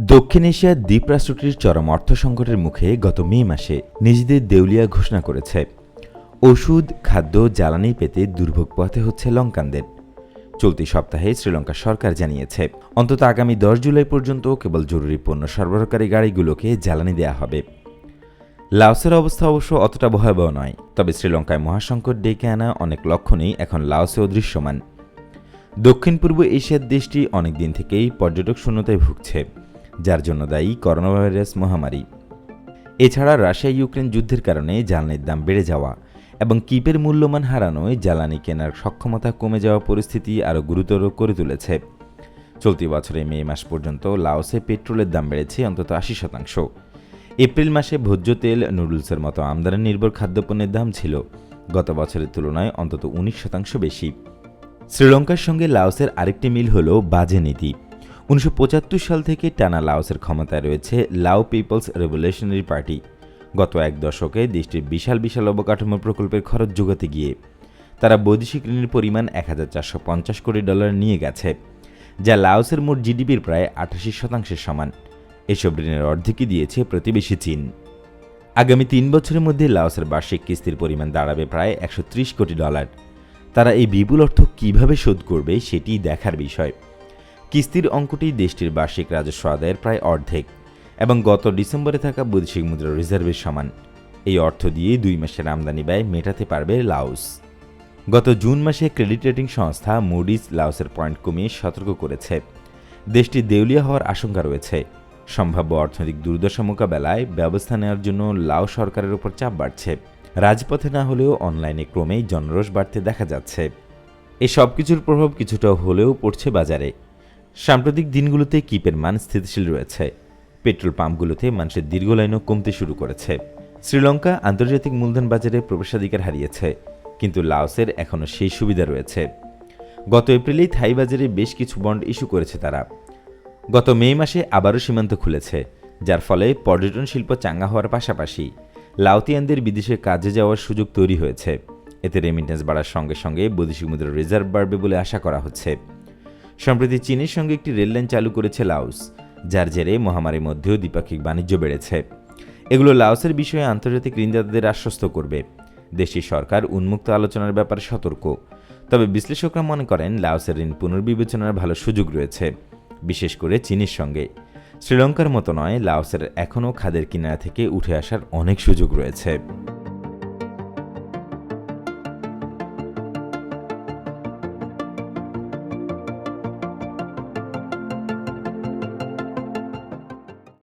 দক্ষিণ এশিয়ার দ্বীপ রাষ্ট্রটির চরম অর্থ সংকটের মুখে গত মে মাসে নিজেদের দেউলিয়া ঘোষণা করেছে। ওষুধ, খাদ্য, জ্বালানি পেতে দুর্ভোগ পোহাতে হচ্ছে লঙ্কানদের। চলতি সপ্তাহে শ্রীলঙ্কা সরকার জানিয়েছে, অন্তত আগামী দশ জুলাই পর্যন্ত কেবল জরুরি পণ্য সরবরাহকারী গাড়িগুলোকে জ্বালানি দেওয়া হবে। লাওসের অবস্থা অবশ্য অতটা ভয়াবহ নয়, তবে শ্রীলঙ্কায় মহাসংকট ডেকে আনা অনেক লক্ষণেই এখন লাওসেও দৃশ্যমান। দক্ষিণ পূর্ব এশিয়ার দেশটি অনেক দিন থেকেই পর্যটক শূন্যতায় ভুগছে। যার জন্য দায়ী করোনা ভাইরাস মহামারী। এছাড়া রাশিয়া ইউক্রেন যুদ্ধের কারণে জ্বালানির দাম বেড়ে যাওয়া এবং কিপের মূল্যমান হারানোয় জ্বালানি কেনার সক্ষমতা কমে যাওয়া পরিস্থিতি আরও গুরুতর করে তুলেছে। চলতি বছরে মে মাস পর্যন্ত লাওসে পেট্রোলের দাম বেড়েছে অন্তত আশি শতাংশ। এপ্রিল মাসে ভোজ্য তেল, নুডলসের মতো আমদানি নির্ভর খাদ্যপণ্যের দাম ছিল। গত বছরের তুলনায় অন্তত উনিশ শতাংশ বেশি। শ্রীলঙ্কার সঙ্গে লাওসের আরেকটি মিল হল বাজে নীতি। উনিশশো পঁচাত্তর সাল থেকে টানা লাওসের ক্ষমতায় রয়েছে লাও পিপলস রেভলিউশনারি পার্টি। গত এক দশকে দেশটির বিশাল বিশাল অবকাঠামো প্রকল্পের খরচ যোগাতে গিয়ে তারা বৈদেশিক ঋণের পরিমাণ এক হাজার চারশো পঞ্চাশ কোটি ডলার নিয়ে গেছে, যা লাওসের মোট জিডিপির প্রায় আঠাশি শতাংশের সমান। এসব ঋণের অর্ধেকই দিয়েছে প্রতিবেশী চীন। আগামী তিন বছরের মধ্যে লাওসের বার্ষিক কিস্তির পরিমাণ দাঁড়াবে প্রায় একশো ত্রিশ কোটি ডলার। তারা এই বিপুল অর্থ কীভাবে শোধ করবে সেটি দেখার বিষয়। কিস্তির অঙ্কটি দেশটির বার্ষিক রাজস্ব আদায়ের প্রায় অর্ধেক এবং গত ডিসেম্বরে থাকা বৈদেশিক মুদ্রা রিজার্ভের সমান। এই অর্থ দিয়ে দুই মাসের আমদানি ব্যয় মেটাতে পারবে লাউস গত জুন মাসে ক্রেডিট রেটিং সংস্থা মুডিস লাওসের পয়েন্ট কমিয়ে সতর্ক করেছে। দেশটি দেউলিয়া হওয়ার আশঙ্কা রয়েছে। সম্ভাব্য অর্থনৈতিক দুর্দশা মোকাবেলায় ব্যবস্থা নেওয়ার জন্য লাও সরকারের উপর চাপ বাড়ছে। রাজপথে না হলেও অনলাইনে ক্রমেই জনরোষ বাড়তে দেখা যাচ্ছে। এই সব কিছুর প্রভাব কিছুটা হলেও পড়ছে বাজারে। সাম্প্রতিক দিনগুলোতে কিপের মান স্থিতিশীল রয়েছে। পেট্রোল পাম্পগুলোতে মানুষের দীর্ঘ লাইনও কমতে শুরু করেছে। শ্রীলঙ্কা আন্তর্জাতিক মূলধন বাজারে প্রবেশাধিকার হারিয়েছে, কিন্তু লাওসের এখনও সেই সুবিধা রয়েছে। গত এপ্রিলেই থাই বাজারে বেশ কিছু বন্ড ইস্যু করেছে তারা। গত মে মাসে আবারও সীমান্ত খুলেছে, যার ফলে পর্যটন শিল্প চাঙ্গা হওয়ার পাশাপাশি লাউতিয়ানদের বিদেশে কাজে যাওয়ার সুযোগ তৈরি হয়েছে। এতে রেমিটেন্স বাড়ার সঙ্গে সঙ্গে বৈদেশিক মুদ্রার রিজার্ভ বাড়বে বলে আশা করা হচ্ছে। সম্প্রতি চীনের সঙ্গে একটি রেললাইন চালু করেছে লাওস, যার জেরে মহামারীর মধ্যেও দ্বিপাক্ষিক বাণিজ্য বেড়েছে। এগুলো লাওসের বিষয়ে আন্তর্জাতিক ঋণদাতাদের আশ্বস্ত করবে। দেশটির সরকার উন্মুক্ত আলোচনার ব্যাপারে সতর্ক। তবে বিশ্লেষকরা মনে করেন লাওসের ঋণ পুনর্বিবেচনার ভালো সুযোগ রয়েছে, বিশেষ করে চীনের সঙ্গে। শ্রীলঙ্কার মতো নয়, লাওসের এখনও খাদের কিনারা থেকে উঠে আসার অনেক সুযোগ রয়েছে।